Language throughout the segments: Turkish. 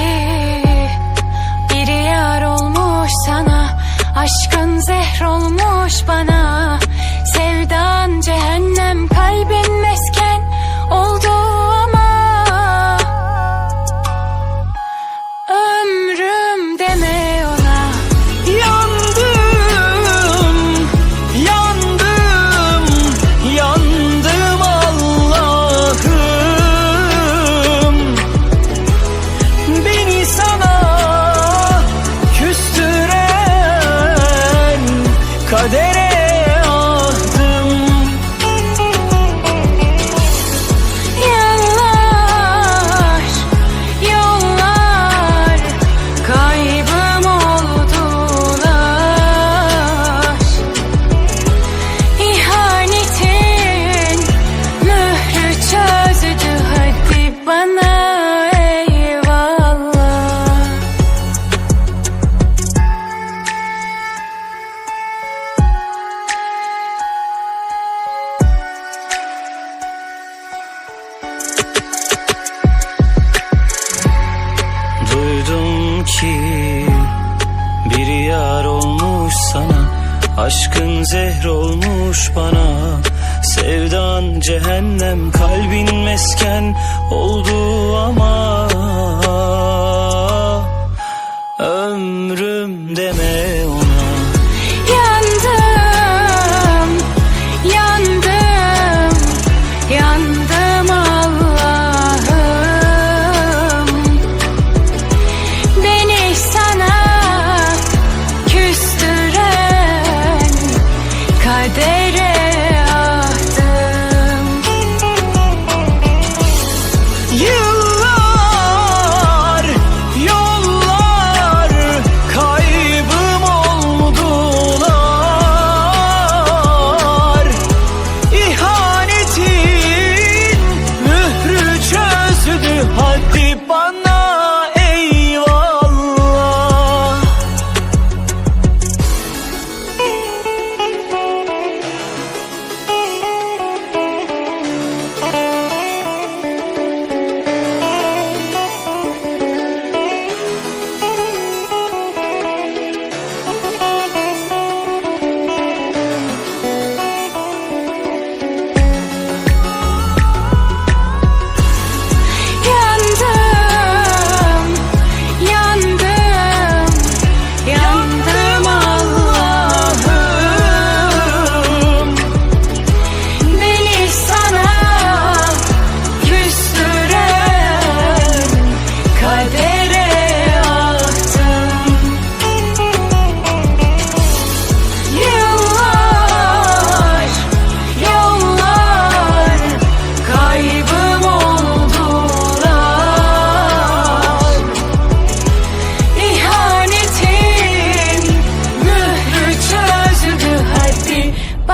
care. But they Ki bir yar olmuş sana Aşkın zehr olmuş bana. Sevdan cehennem kalbin mesken oldu ama they did.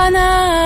sana